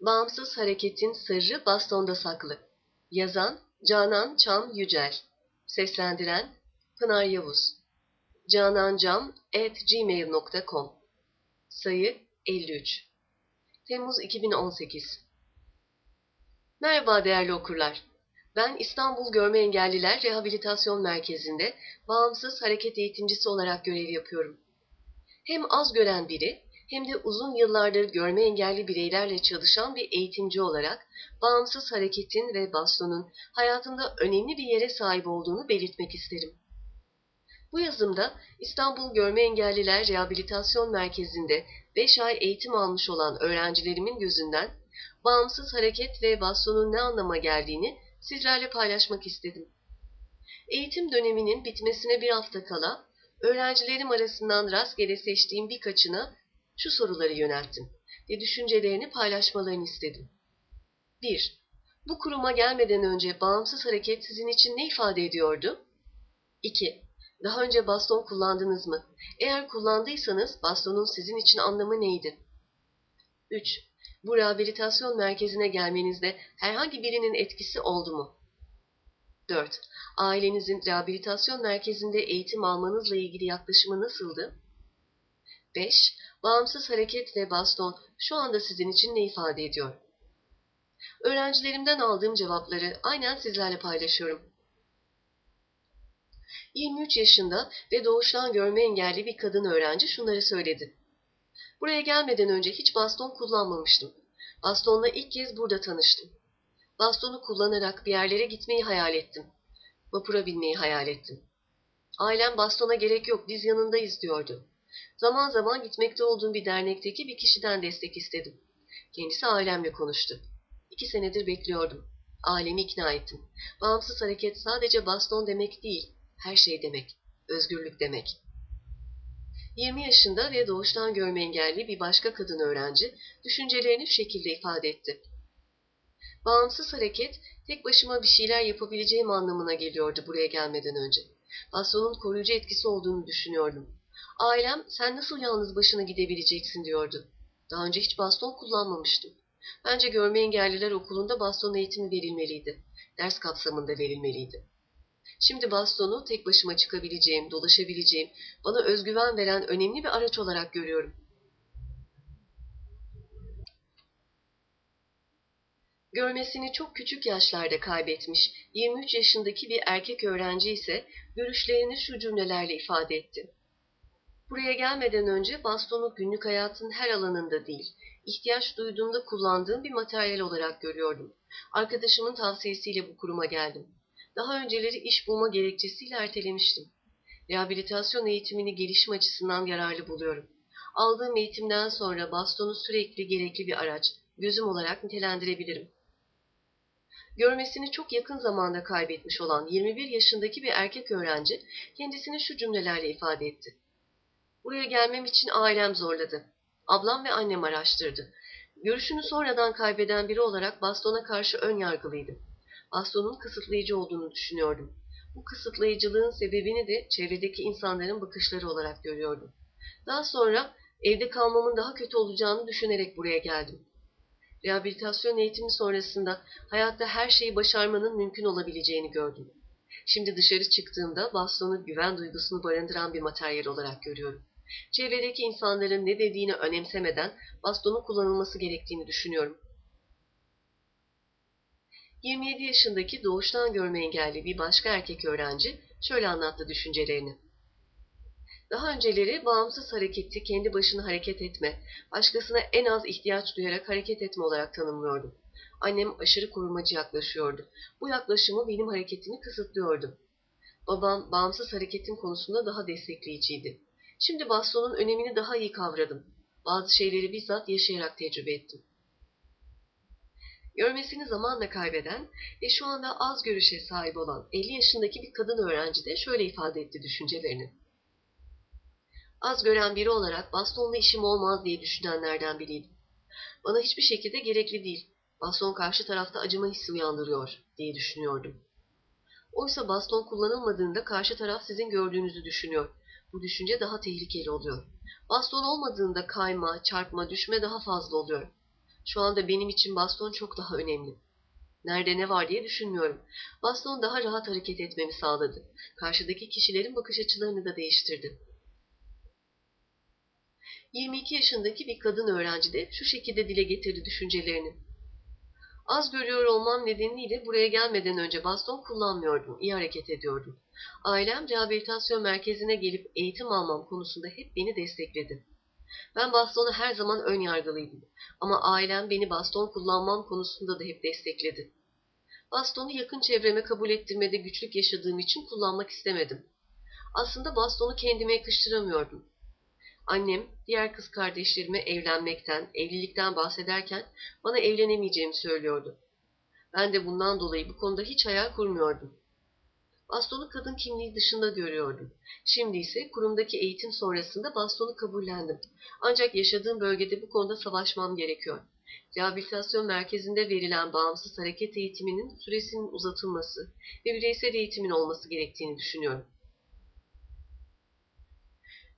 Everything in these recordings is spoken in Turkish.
Bağımsız hareketin sırrı bastonda saklı. Yazan Canan Çam Yücel. Seslendiren Pınar Yavuz. canancam@gmail.com. Sayı 53. Temmuz 2018. Merhaba değerli okurlar. Ben İstanbul Görme Engelliler Rehabilitasyon Merkezi'nde bağımsız hareket eğitimcisi olarak görev yapıyorum. Hem az gören biri hem de uzun yıllardır görme engelli bireylerle çalışan bir eğitimci olarak bağımsız hareketin ve bastonun hayatımda önemli bir yere sahip olduğunu belirtmek isterim. Bu yazımda İstanbul Görme Engelliler Rehabilitasyon Merkezi'nde 5 ay eğitim almış olan öğrencilerimin gözünden bağımsız hareket ve bastonun ne anlama geldiğini sizlerle paylaşmak istedim. Eğitim döneminin bitmesine bir hafta kala öğrencilerim arasından rastgele seçtiğim birkaçına şu soruları yönelttim ve düşüncelerini paylaşmalarını istedim. 1. Bu kuruma gelmeden önce bağımsız hareket sizin için ne ifade ediyordu? 2. Daha önce baston kullandınız mı? Eğer kullandıysanız bastonun sizin için anlamı neydi? 3. Bu rehabilitasyon merkezine gelmenizde herhangi birinin etkisi oldu mu? 4. Ailenizin rehabilitasyon merkezinde eğitim almanızla ilgili yaklaşımı nasıldı? 5. Bağımsız hareket ve baston şu anda sizin için ne ifade ediyor? Öğrencilerimden aldığım cevapları aynen sizlerle paylaşıyorum. 23 yaşında ve doğuştan görme engelli bir kadın öğrenci şunları söyledi. Buraya gelmeden önce hiç baston kullanmamıştım. Bastonla ilk kez burada tanıştım. Bastonu kullanarak bir yerlere gitmeyi hayal ettim. Vapura binmeyi hayal ettim. Ailem bastona gerek yok biz yanındayız diyordu. Zaman zaman gitmekte olduğum bir dernekteki bir kişiden destek istedim. Kendisi ailemle konuştu. İki senedir bekliyordum. Ailemi ikna ettim. Bağımsız hareket sadece baston demek değil, her şey demek, özgürlük demek. 20 yaşında ve doğuştan görme engelli bir başka kadın öğrenci düşüncelerini şu şekilde ifade etti. Bağımsız hareket tek başıma bir şeyler yapabileceğim anlamına geliyordu buraya gelmeden önce. Bastonun koruyucu etkisi olduğunu düşünüyordum. Ailem sen nasıl yalnız başına gidebileceksin diyordu. Daha önce hiç baston kullanmamıştım. Bence görme engelliler okulunda baston eğitimi verilmeliydi. Ders kapsamında verilmeliydi. Şimdi bastonu tek başıma çıkabileceğim, dolaşabileceğim, bana özgüven veren önemli bir araç olarak görüyorum. Görmesini çok küçük yaşlarda kaybetmiş 23 yaşındaki bir erkek öğrenci ise görüşlerini şu cümlelerle ifade etti. Buraya gelmeden önce bastonu günlük hayatın her alanında değil, ihtiyaç duyduğumda kullandığım bir materyal olarak görüyordum. Arkadaşımın tavsiyesiyle bu kuruma geldim. Daha önceleri iş bulma gerekçesiyle ertelemiştim. Rehabilitasyon eğitimini gelişim açısından yararlı buluyorum. Aldığım eğitimden sonra bastonu sürekli gerekli bir araç, gözüm olarak nitelendirebilirim. Görmesini çok yakın zamanda kaybetmiş olan 21 yaşındaki bir erkek öğrenci kendisini şu cümlelerle ifade etti. Buraya gelmem için ailem zorladı. Ablam ve annem araştırdı. Görüşünü sonradan kaybeden biri olarak bastona karşı ön yargılıydım. Bastonun kısıtlayıcı olduğunu düşünüyordum. Bu kısıtlayıcılığın sebebini de çevredeki insanların bakışları olarak görüyordum. Daha sonra evde kalmamın daha kötü olacağını düşünerek buraya geldim. Rehabilitasyon eğitimi sonrasında hayatta her şeyi başarmanın mümkün olabileceğini gördüm. Şimdi dışarı çıktığımda bastonu güven duygusunu barındıran bir materyal olarak görüyorum. Çevredeki insanların ne dediğini önemsemeden bastonun kullanılması gerektiğini düşünüyorum. 27 yaşındaki doğuştan görme engelli bir başka erkek öğrenci şöyle anlattı düşüncelerini. Daha önceleri bağımsız hareketi kendi başına hareket etme, başkasına en az ihtiyaç duyarak hareket etme olarak tanımlıyordum. Annem aşırı korumacı yaklaşıyordu. Bu yaklaşımı benim hareketimi kısıtlıyordu. Babam bağımsız hareketin konusunda daha destekleyiciydi. Şimdi bastonun önemini daha iyi kavradım. Bazı şeyleri bizzat yaşayarak tecrübe ettim. Görmesini zamanla kaybeden ve şu anda az görüşe sahip olan 50 yaşındaki bir kadın öğrenci de şöyle ifade etti düşüncelerini. Az gören biri olarak bastonla işim olmaz diye düşünenlerden biriydim. Bana hiçbir şekilde gerekli değil. Baston karşı tarafta acıma hissi uyandırıyor diye düşünüyordum. Oysa baston kullanılmadığında karşı taraf sizin gördüğünüzü düşünüyor. Bu düşünce daha tehlikeli oluyor. Baston olmadığında kayma, çarpma, düşme daha fazla oluyor. Şu anda benim için baston çok daha önemli. Nerede ne var diye düşünmüyorum. Baston daha rahat hareket etmemi sağladı. Karşıdaki kişilerin bakış açılarını da değiştirdi. 22 yaşındaki bir kadın öğrenci de şu şekilde dile getirdi düşüncelerini. Az görüyor olmam nedeniyle buraya gelmeden önce baston kullanmıyordum, iyi hareket ediyordum. Ailem rehabilitasyon merkezine gelip eğitim almam konusunda hep beni destekledi. Ben bastona her zaman ön yargılıydım ama ailem beni baston kullanmam konusunda da hep destekledi. Bastonu yakın çevreme kabul ettirmede güçlük yaşadığım için kullanmak istemedim. Aslında bastonu kendime yakıştıramıyordum. Annem, diğer kız kardeşlerime evlenmekten, evlilikten bahsederken bana evlenemeyeceğimi söylüyordu. Ben de bundan dolayı bu konuda hiç hayal kurmuyordum. Bastonu kadın kimliği dışında görüyordum. Şimdi ise kurumdaki eğitim sonrasında bastonu kabullendim. Ancak yaşadığım bölgede bu konuda savaşmam gerekiyor. Rehabilitasyon merkezinde verilen bağımsız hareket eğitiminin süresinin uzatılması ve bireysel eğitimin olması gerektiğini düşünüyorum.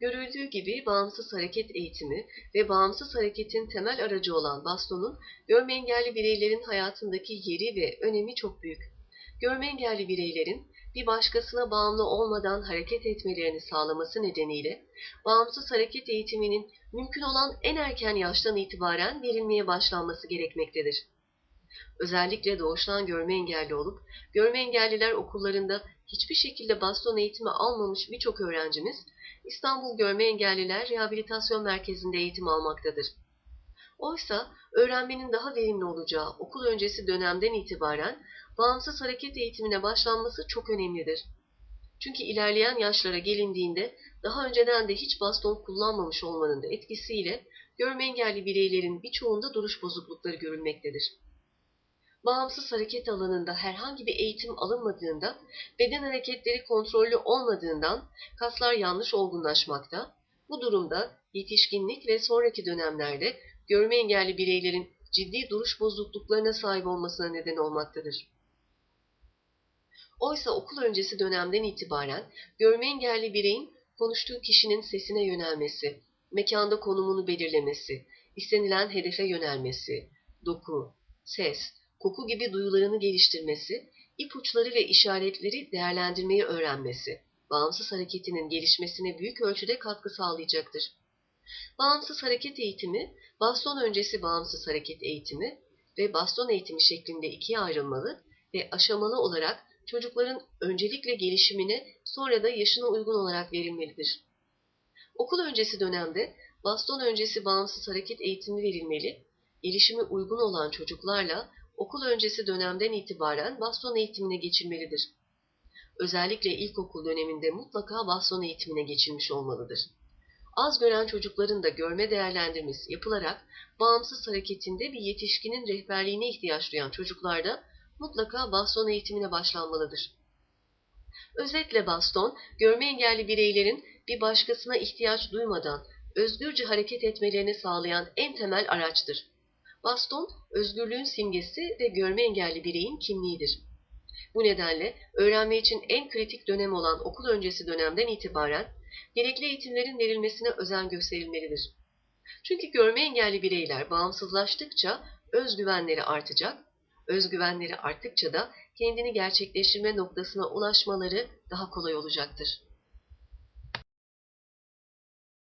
Görüldüğü gibi bağımsız hareket eğitimi ve bağımsız hareketin temel aracı olan bastonun görme engelli bireylerin hayatındaki yeri ve önemi çok büyük. Görme engelli bireylerin bir başkasına bağımlı olmadan hareket etmelerini sağlaması nedeniyle bağımsız hareket eğitiminin mümkün olan en erken yaştan itibaren verilmeye başlanması gerekmektedir. Özellikle doğuştan görme engelli olup görme engelliler okullarında hiçbir şekilde baston eğitimi almamış birçok öğrencimiz İstanbul Görme Engelliler Rehabilitasyon Merkezi'nde eğitim almaktadır. Oysa öğrenmenin daha verimli olacağı okul öncesi dönemden itibaren bağımsız hareket eğitimine başlanması çok önemlidir. Çünkü ilerleyen yaşlara gelindiğinde daha önceden de hiç baston kullanmamış olmanın da etkisiyle görme engelli bireylerin birçoğunda duruş bozuklukları görülmektedir. Bağımsız hareket alanında herhangi bir eğitim alınmadığında, beden hareketleri kontrollü olmadığından kaslar yanlış olgunlaşmakta, bu durumda yetişkinlik ve sonraki dönemlerde görme engelli bireylerin ciddi duruş bozukluklarına sahip olmasına neden olmaktadır. Oysa okul öncesi dönemden itibaren görme engelli bireyin konuştuğu kişinin sesine yönelmesi, mekanda konumunu belirlemesi, istenilen hedefe yönelmesi, doku, ses, koku gibi duyularını geliştirmesi, ipuçları ve işaretleri değerlendirmeyi öğrenmesi, bağımsız hareketinin gelişmesine büyük ölçüde katkı sağlayacaktır. Bağımsız hareket eğitimi, baston öncesi bağımsız hareket eğitimi ve baston eğitimi şeklinde ikiye ayrılmalı ve aşamalı olarak çocukların öncelikle gelişimine sonra da yaşına uygun olarak verilmelidir. Okul öncesi dönemde baston öncesi bağımsız hareket eğitimi verilmeli, gelişimi uygun olan çocuklarla okul öncesi dönemden itibaren baston eğitimine geçilmelidir. Özellikle ilkokul döneminde mutlaka baston eğitimine geçilmiş olmalıdır. Az gören çocukların da görme değerlendirmesi yapılarak bağımsız hareketinde bir yetişkinin rehberliğine ihtiyaç duyan çocuklarda mutlaka baston eğitimine başlanmalıdır. Özetle baston, görme engelli bireylerin bir başkasına ihtiyaç duymadan özgürce hareket etmelerini sağlayan en temel araçtır. Baston, özgürlüğün simgesi ve görme engelli bireyin kimliğidir. Bu nedenle öğrenme için en kritik dönem olan okul öncesi dönemden itibaren gerekli eğitimlerin verilmesine özen gösterilmelidir. Çünkü görme engelli bireyler bağımsızlaştıkça özgüvenleri artacak, özgüvenleri arttıkça da kendini gerçekleştirme noktasına ulaşmaları daha kolay olacaktır.